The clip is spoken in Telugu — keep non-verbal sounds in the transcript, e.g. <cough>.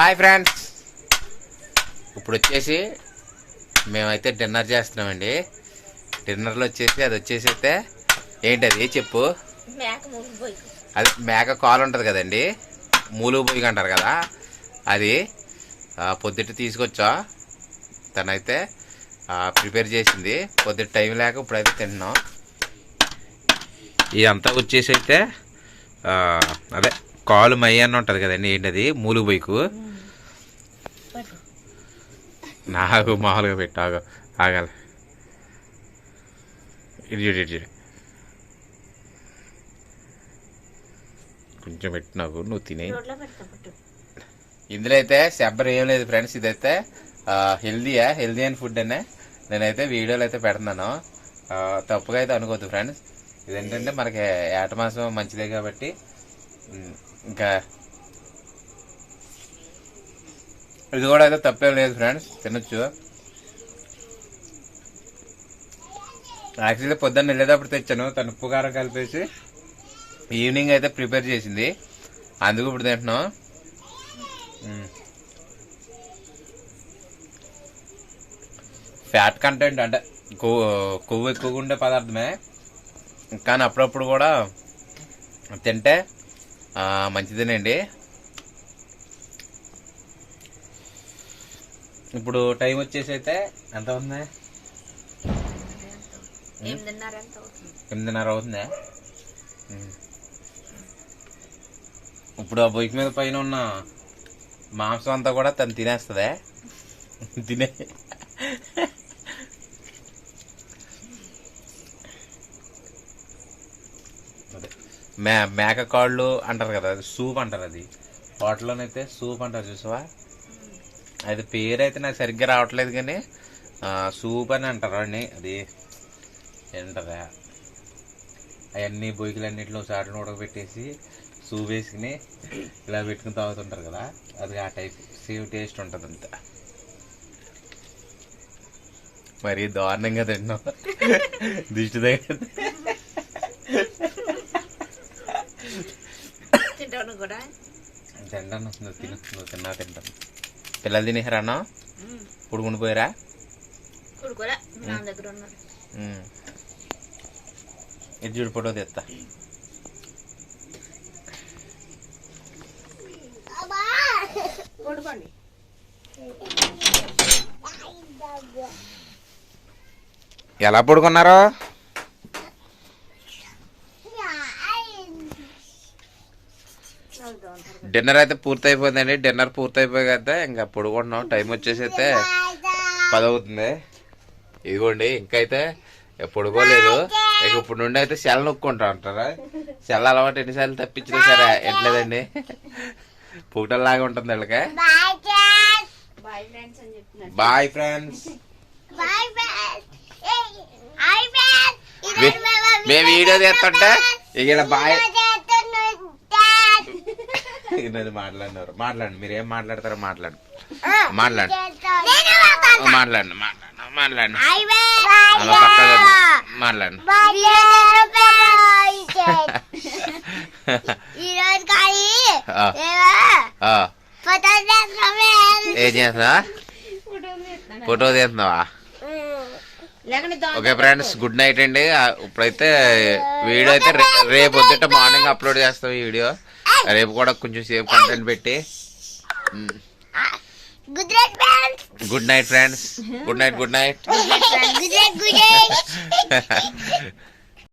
Hi friends. ఇప్పుడు వచ్చేసి మేమైతే డిన్నర్ చేస్తున్నామండి. డిన్నర్లో వచ్చేసి అది వచ్చేసి అయితే ఏంటి అది చెప్పు అది మేక కాలు ఉంటుంది కదండి. మూలుగు అంటారు కదా. అది పొద్దుట తీసుకొచ్చా. తనైతే ప్రిపేర్ చేసింది. పొద్దుట టైం లేక ఇప్పుడైతే తింటున్నాం ఇదంతా వచ్చేసి అయితే అదే కాలు మయ్య అని ఉంటుంది కదండి ఏంటది? మూలుగు బైకు నాకు మామూలుగా పెట్టు ఆగ ఆగాలి. ఇటు ఇటు కొంచెం పెట్టు నాకు నువ్వు తినే. ఇందులో అయితే శబ్బర్ ఏం లేదు ఫ్రెండ్స్ ఇదైతే హెల్దీయా హెల్దీ అని ఫుడ్ అనే. నేనైతే వీడియోలు అయితే పెడుతున్నాను తప్పుగా అయితే అనుకోవద్దు ఫ్రెండ్స్. ఇదేంటంటే మనకి ఏట మాసం మంచిదే కాబట్టి ఇంకా ఇది కూడా అయితే తప్పేం లేదు ఫ్రెండ్స్ తినొచ్చు. యాక్చువల్లీ పొద్దున్న వెళ్ళేటప్పుడు తెచ్చాను తను ఉప్పు కారం కలిపేసి ఈవినింగ్ అయితే ప్రిపేర్ చేసింది. అందుకు ఇప్పుడు తింటున్నాం. ఫ్యాట్ కంటెంట్ అంటే కొవ్వు కొవ్వు ఎక్కువగా ఉండే పదార్థమే. కానీ అప్పుడప్పుడు కూడా తింటే మంచిదేనండి. ఇప్పుడు టైం వచ్చేసి అయితే ఎంత ఉంది ఎనిమిదిన్నర అవుతుంది? ఎనిమిదిన్నర అవుతుందా? మ్మ్. ఇప్పుడు ఆ బొయ్యి మీద పైన ఉన్న మాంసం అంతా కూడా తను తినేస్తుందే? తినే మే మేక కాళ్ళు అంటారు కదా అది సూప్ అంటారు అది. హోటల్లోనైతే సూప్ అంటారు చూసావా? అది పేరు అయితే నాకు సరిగ్గా రావట్లేదు కానీ సూప్ అని అంటారు అండి అది ఏంటదా? అవన్నీ బొయ్యిలన్నింటిలో సాట్లు ఉడకబెట్టేసి సూప్ వేసుకుని ఇలా పెట్టుకుని తాగుతుంటారు కదా అది ఆ టైప్. సేమ్ టేస్ట్ ఉంటుంది అంత. మరి దారుణంగా తిన్నాం దిష్టి దగ్గర తింటాను కూడా? తింటాను నువ్వు తిను నువ్వు తిన్నా తింటాను పిల్లలు తినేసారా అన్న? పుడుకుని పోయారా కూడా నా దగ్గర ఉన్నారు. ఇది చూడు ఫోటో తెస్తా. పడుకోండి ఎలా పడుకున్నారు? డిన్నర్ అయితే పూర్తి అయిపోయిందండి డిన్నర్ పూర్తి అయిపోయి కదా ఇంకా పడుకుంటున్నాం. టైం వచ్చేసి అయితే పది అవుతుంది ఇదిగోండి ఇంకైతే పడుకోలేదు. ఇక ఇప్పుడు నుండి అయితే సెల్ నొక్కుంటా అంటారా? సెల్ అలవాటు ఎన్నిసార్లు తప్పించినా సరే ఎట్లేదండి? పూటల్లాగా ఉంటుంది వీళ్ళకి. బాయ్ ఫ్రెండ్స్ అని చెప్తున్నారు బాయ్ ఫ్రెండ్స్. మేము వీడియో తీస్తుంటే ఇక బాయ్ నన్ను మాట్లాడినారు? మాట్లాడండి మీరు ఏం మాట్లాడతారో మాట్లాడు మాట్లాడు మాట్లాడండి. మాట్లాడండి మాట్లాడండి మాట్లాడండి. <laughs> ఈరోజు ఆ. ఏం చేస్తున్నా ఫోటో తీస్తున్నావా? ఓకే ఫ్రెండ్స్ గుడ్ నైట్ అండి. ఇప్పుడైతే వీడియో అయితే రేపు పొద్దుట మార్నింగ్ అప్లోడ్ చేస్తాం ఈ వీడియో. రేపు కూడా కొంచెం సేపు కంటెంట్ పెట్టి. Good night friends good night good night